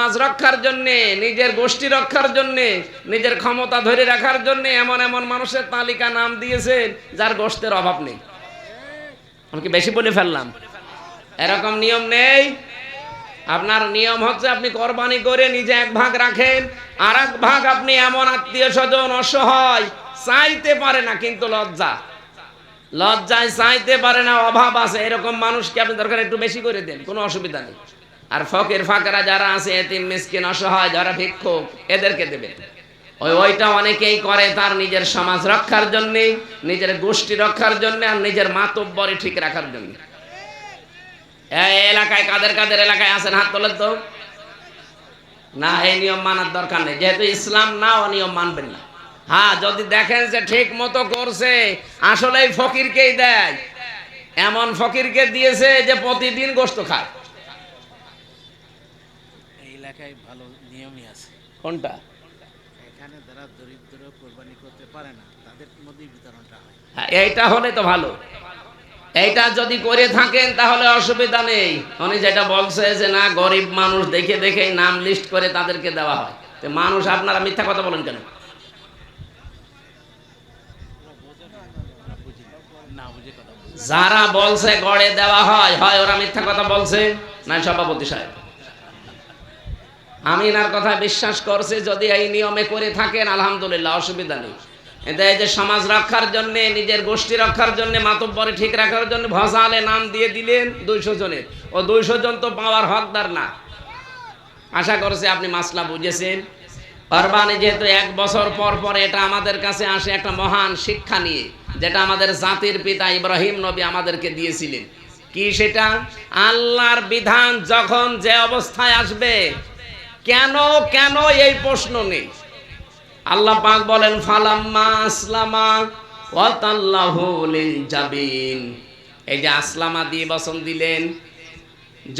সমাজ রক্ষার জন্য, নিজের গোষ্ঠী রক্ষার জন্য, নিজের ক্ষমতা ধরে রাখার জন্য এমন এমন মানুষের তালিকা নাম দিয়েছেন, যার গোষ্ঠের অভাব নেই। আমি কি বেশি বলে ফেললাম? এরকম নিয়ম নেই। আপনার নিয়ম হচ্ছে আপনি কোরবানি করে নিজে এক ভাগ রাখেন আর এক ভাগ আপনি এমন আত্মীয় স্বজন অসহায় চাইতে পারে না, কিন্তু লজ্জা। লজ্জায় চাইতে পারে না, অভাব আছে। এরকম মানুষকে আপনি দরকার একটু বেশি করে দেন, কোনো অসুবিধা নেই। আর ফকের ফাঁকেরা যারা আছে, এতিম, মিসকিন, অসহায়, যারা ভিক্ষুক, এদেরকে দেবেন ওই ওইটা অনেকেই করে তার নিজের সমাজ রক্ষার জন্য, নিজের গোষ্ঠী রক্ষার জন্য আর নিজের মাতব্বরে ঠিক রাখার জন্য। এলাকায় কাদের কাদের এলাকায় আছেন, হাত তোলেন তো। না, এই নিয়ম মানার দরকার নেই। যেহেতু ইসলাম না, ও নিয়ম মানবেন না। হ্যাঁ যদি দেখেন যে ঠিক মতো করছে আসলে ফকিরকেই দেয়। এমন ফকিরকে দিয়েছে যে প্রতিদিন গোস্ত খায়। এলাকায় ভালো নিয়মই আছে। কোনটা? এখানে যারা দরিদ্র কোরবানি করতে পারে না তাদের মধ্যেই বিতরণটা হয়। হ্যাঁ, এইটা হলে তো ভালো। এইটা যদি করে থাকেন তাহলে অসুবিধা নেই। উনি যেটা বলছে যে না গরিব মানুষ দেখে দেখে নাম লিস্ট করে তাদেরকে দেওয়া হয়। তো মানুষ আপনারা মিথ্যা কথা বলেন কেন? যারা বলছে গড়ে দেওয়া হয় হয় ওরা মিথ্যা কথা বলছে? না সভাপতি সাহেব? আমি এনার কথা বিশ্বাস করছি, যদি এই নিয়মে করে থাকেন, আলহামদুলিল্লাহ, অসুবিধা নেই। এতে এই যে সমাজ রক্ষার জন্য, নিজের গোষ্ঠী রক্ষার জন্য, মাতব্বরে ঠিক রাখার জন্য ভসালে নাম দিয়ে দিলেন দুইশো জনের। ও দুইশো জন তো পাওয়ার হকদার না। আশা করছি আপনি মাসলা বুঝেছেন। কোরবানি যেহেতু এক বছর পর পর এটা আমাদের কাছে আসে একটা মহান শিক্ষা নিয়ে, যেটা আমাদের জাতির পিতা ইব্রাহিম নবী আমাদেরকে দিয়েছিলেন। কি সেটা? আল্লাহর বিধান যখন যে অবস্থায় আসবে কেন কেন এই প্রশ্ন নেই? আল্লাহ পাক বলেন, ফালাম্মা আসলামা লিল জাবিন এই যে আসলামা দিয়ে বসন দিলেন,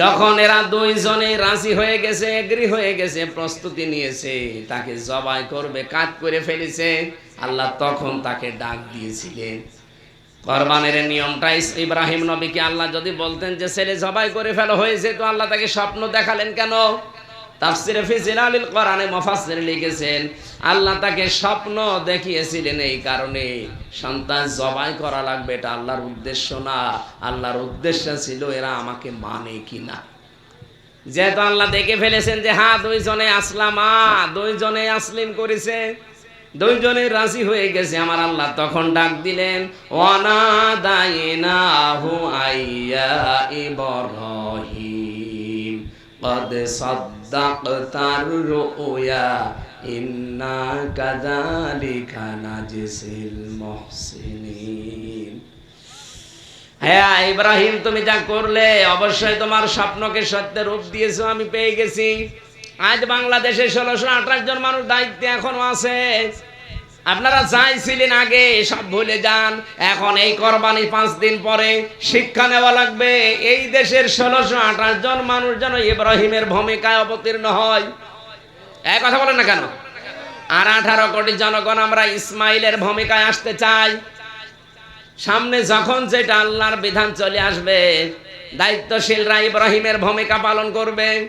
যখন এরা দুইজনে রাজি হয়ে গেছে, এগ্রি হয়ে গেছে, প্রস্তুতি নিয়েছে, তাকে জবাই করবে, কাজ করে ফেলেছে, আল্লাহ তখন তাকে ডাক দিয়েছিলেন। কোরবানের নিয়মটা ইব্রাহিম নবীকে আল্লাহ যদি বলতেন যে ছেলে জবাই করে ফেলা, হয়েছে তো আল্লাহ তাকে স্বপ্ন দেখালেন কেন? তাফসিরে ফি কোরআনে মুফাসসির লিখেছেন, আল্লাহ তাকে স্বপ্ন দেখিয়েছিলেন এই কারণে। সন্তান জবাই করা লাগবে, এটা আল্লাহর উদ্দেশ্য না। আল্লাহর উদ্দেশ্য ছিল এরা আমাকে মানে কিনা। যেহেতু আল্লাহ দেখে ফেলেছেন যে হ্যাঁ দুইজনে আসলামা দুইজনে আসলিম করেছে, দুইজনে রাজি হয়ে গেছে। আমার আল্লাহ তখন ডাক দিলেন অনাদাইনাহু আইয়া ইব্রাহিম قد صدقت الرؤيا إنا كذلك نجزي المحسنين হ্যাঁ ইব্রাহিম তুমি যা করলে অবশ্যই তোমার স্বপ্নকে সত্যের রূপ দিয়েছো আমি পেয়ে গেছি আজ বাংলাদেশে ষোলোশো আঠাশ জন মানুষ দায়িত্বে এখনো আছে আপনারা চাইছিলেন আগে, সব ভুলে যান। এখন এই কোরবানি পাঁচ দিন পরে শিক্ষা নেওয়া লাগবে। এই দেশের ষোলোশো আঠাশ জন মানুষ যেন ইব্রাহিমের ভূমিকায় অবতীর্ণ হয়। এক কথা বলেন না কেন? আর আঠারো কোটি জনগণ আমরা ইসমাইলের ভূমিকায় আসতে চাই। সামনে যখন যেটা আল্লাহর বিধান চলে আসবে, দায়িত্বশীলরা ইব্রাহিমের ভূমিকা পালন করবে।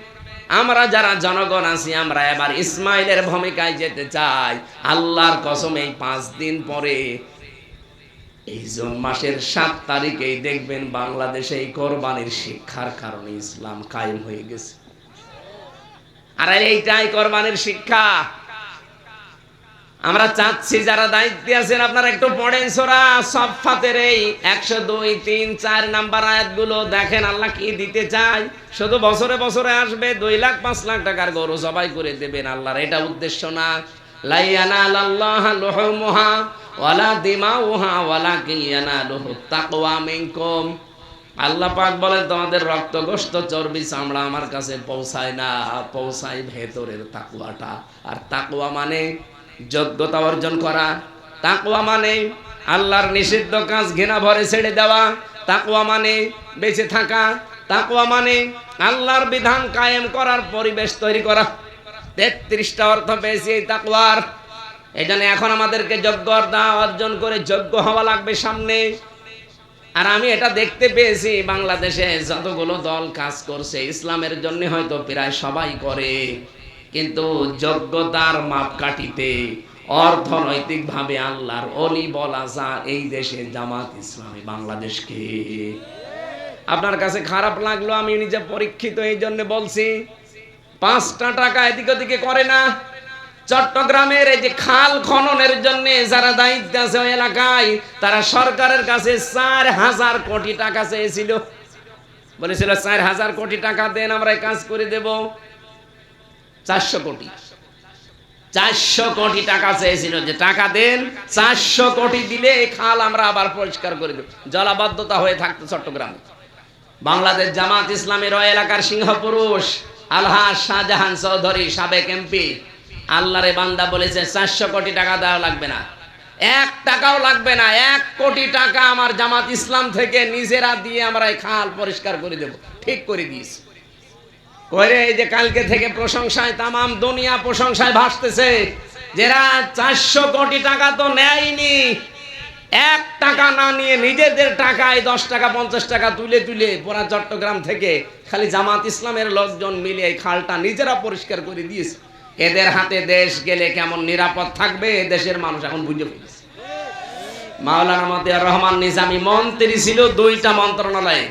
আমরা যারা জনগণ আছি, আমরা এবার ইসমাইলের ভূমিকায় যেতে চাই। আল্লাহর কসম, এই পাঁচ দিন পরে, এই জুন মাসের সাত তারিখেই দেখবেন বাংলাদেশে এই কোরবানির শিক্ষার কারণে ইসলাম কায়েম হয়ে গেছে। আর এইটাই কোরবানির শিক্ষা। আমরা চাচ্ছি যারা দায়িত্বে আছেন, আপনারা একটু পড়েন সোরা সফাতের এই একশো দুই, তিন, চার নাম্বার আয়াতগুলো। দেখেন আল্লাহ কি দিতে চায়। শুধু বছরে বছরে আসবে, দুই লাখ, পাঁচ লাখ টাকার গরু সবাই করে দেবেন আল্লাহর। এটা উদ্দেশ্য না। লাইয়ানা আল্লাহ লোহমুহা, ওয়ালা দিমাউহা ওয়ালা কিয়ানা লোহ তাকওয়া মিনকুম। আল্লাহ পাক বলেন, তোমাদের রক্ত গোস্ত চর্বি চামড়া আমার কাছে পৌঁছায় না, পৌঁছায় ভেতরের তাকুয়াটা আর তাকুয়া মানে যোগ্যতা অর্জন করা তাকুয়া মানে আল্লাহর নিষিদ্ধ কাজ ঘৃণা ভরে ছেড়ে দেওয়া তাকুয়া মানে বেঁচে থাকা তাকুয়া মানে আল্লাহর বিধান কায়েম করার পরিবেশ তৈরি করা। তেত্রিশটা অর্থ পেয়েছি এই তাকুয়ার এই জন্য এখন আমাদেরকে যোগ্যতা অর্জন করে যোগ্য হওয়া লাগবে সামনে। আর আমি এটা দেখতে পেয়েছি, বাংলাদেশে যতগুলো দল কাজ করছে, ইসলামের জন্য হয়তো প্রায় সবাই করে। কিন্তু যোগ্যতার মাপকাঠিতে অর্থনৈতিকভাবে আল্লাহর অলি বলা যা এই দেশে জামাত ইসলামী বাংলাদেশকে। আপনার কাছে খারাপ লাগল, আমি নিজে পরীক্ষিত, এই জন্য বলছি, পাঁচটা টাকা এদিক ওদিকে করে না। চট্টগ্রামের এই যে খাল খননের জন্য যারা দায়িত্ব আছে ওই এলাকায়, তারা সরকারের কাছে চার হাজার কোটি টাকা চেয়েছিল। বলেছিল, চার হাজার কোটি টাকা দেন, আমরা কাজ করে দেব। চারশো কোটি। চারশো কোটি টাকা চেয়েছিল যে টাকা দেন, চারশো কোটি দিলে এই খাল আমরা আবার পরিষ্কার করে দেব। জলাবদ্ধতা হয়ে থাকতো চট্টগ্রামে। বাংলাদেশ জামাত ইসলামের এলাকার সিংহপুরুষ শাহজাহান চৌধুরী, সাবেক এমপি। আল্লাহরে বান্দা বলেছে, চারশো কোটি টাকা দেওয়া লাগবে না। এক টাকাও লাগবে না। এক কোটি টাকা আমার জামাত ইসলাম থেকে নিজেরা দিয়ে আমরা এই খাল পরিষ্কার করে দেব। ঠিক করে দিয়েছি। করে এই যে কালকে থেকে প্রশংসায় তামাম দুনিয়া প্রশংসায় ভাসতেছে। যারা চারশো কোটি টাকা তো নেয়নি, এক টাকা না নিয়ে নিজেদের টাকায় দশ টাকা, পঞ্চাশ টাকা তুলে তুলে পুরা চট্টগ্রাম থেকে খালি জামাত ইসলামের লোকজন মিলে এই খালটা নিজেরা পরিষ্কার করে দিয়েছে। এদের হাতে দেশ গেলে কেমন নিরাপদ থাকবে? দেশের মানুষ এখন বুঝে ফেলেছে। মাওলানা মতিয়ার রহমান নিজামী মন্ত্রী ছিল দুইটা মন্ত্রণালয়ে।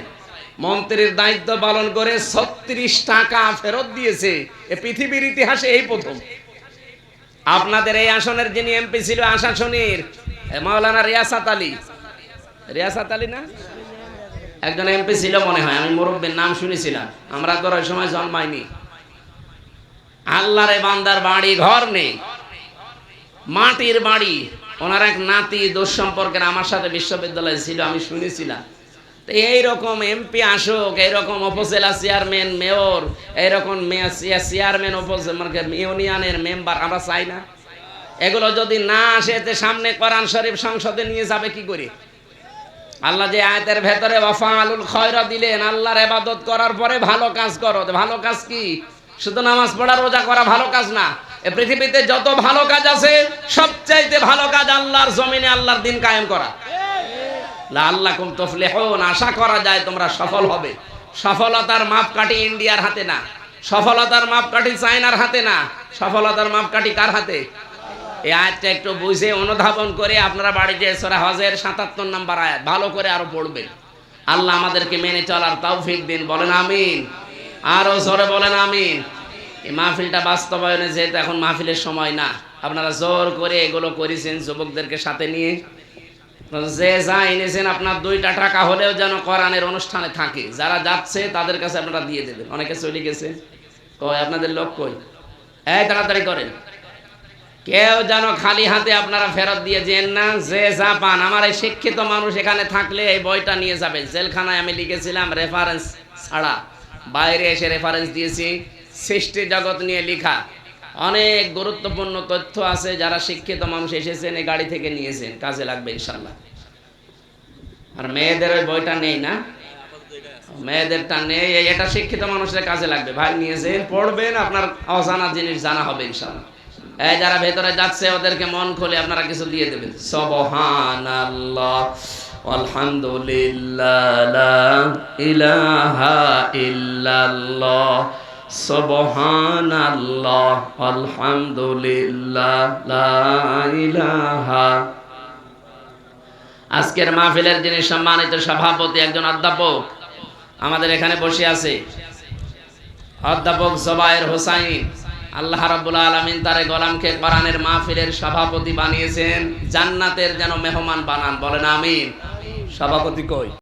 মন্ত্রীর দায়িত্ব পালন করে ছত্রিশ টাকা ফেরত দিয়েছে। এ পৃথিবীর ইতিহাসে এই প্রথম। আপনাদের এই আসনের যিনি এমপি ছিল আশাসনীর মাওলানা রিয়াসাত আলী। রিয়াসাত আলী না? একজন এমপি ছিল মনে হয়, আমি মুরব্বীর নাম শুনেছিলাম। আমরা তো ওই সময় জন্মাইনি। আল্লাহরে বান্দার বাড়ি, ঘর নেই। মাটির বাড়ি। ওনার এক নাতি দোষ সম্পর্কের আমার সাথে বিশ্ববিদ্যালয়ে ছিল, আমি শুনেছিলাম। এইরকম এমপি আসুক, এইরকম উপজেলা চেয়ারম্যান মেয়র এইরকম চেয়ারম্যান উপজেলা ইউনিয়নের মেম্বার আমরা চাই না। এগুলো যদি না আসে তে সামনে কোরআন শরীফ সংসদে নিয়ে যাবে কি করে? আল্লাহ যে আয়াতের ভেতরে ওয়াফালুল খয়রা দিলেন, আল্লাহর ইবাদত করার পরে ভালো কাজ করো। ভালো কাজ কি? শুধু নামাজ পড়া, রোজা করা ভালো কাজ না। এ পৃথিবীতে যত ভালো কাজ আছে, সবচাইতে ভালো কাজ আল্লাহর জমিনে আল্লাহর দিন কায়েম করা। আল্লাহ কুম তফলেহন, আশা করা যায় তোমরা সফল হবে। সফলতার মাপকাঠি ইন্ডিয়ার হাতে না। সফলতার মাপকাঠি চায়নার হাতে না। সফলতার মাপকাঠি কার হাতে? এই একটু বুঝে অনুধাবন করে আপনারা বাড়িতে সোরা হজের সাতাত্তর নাম্বার আয়াত ভালো করে আরও পড়বেন। আল্লাহ আমাদেরকে মেনে চলার তৌফিক দিন, বলেন আমিন। আরও জোরে বলেন আমিন। এই মাহফিলটা বাস্তবায়নে যেহেতু এখন মাহফিলের সময় না, আপনারা জোর করে এগুলো করেছেন যুবকদেরকে সাথে নিয়ে। যে যা এনেছেন আপনার দুইটা টাকা হলেও যেন কোরআনের অনুষ্ঠানে থাকে। যারা যাচ্ছে, তাদের কাছে আপনারা দিয়ে দেবেন। অনেকে চলে গেছে। কই আপনাদের লোক কই? এই, তাড়াতাড়ি করেন। কেউ যেন খালি হাতে আপনারা ফেরত দিয়ে যেন না, যে যা পান। আমার এই শিক্ষিত মানুষ এখানে থাকলে এই বইটা নিয়ে যাবে। জেলখানায় আমি লিখেছিলাম রেফারেন্স ছাড়া। বাইরে এসে রেফারেন্স দিয়েছি। সৃষ্টি জগৎ নিয়ে লেখা। অনেক গুরুত্বপূর্ণ তথ্য আছে, যারা শিক্ষিত মানুষ এসেছেন, এই গাড়ি থেকে নিয়েছেন, কাজে লাগবে ইনশাল্লাহ আর মেয়েদের ওই বইটা নেই না? মেয়েদেরটা নেই এটা শিক্ষিত মানুষের কাজে লাগবে। ভাই নিয়েছেন, পড়বেন, আপনার অজানা জিনিস জানা হবে ইনশাল্লাহ এই যারা ভেতরে যাচ্ছে, ওদেরকে মন খুলে আপনারা কিছু দিয়ে দেবেন। সবহানাল্লাহ আলহামদুলিল্লাহ ইলাহা ইল্লাল্লাহ। আজকের মাহফিলের যিনি সম্মানিত সভাপতি, একজন অধ্যাপক আমাদের এখানে বসে আছে। অধ্যাপক জবায়ের হোসাইন, আল্লাহ রাব্বুল আলামিন তারে গোলামকে কোরআনের মাহফিলের সভাপতি বানিয়েছেন। জান্নাতের যেন মেহমান বানান, বলেন আমিন। সভাপতি কই?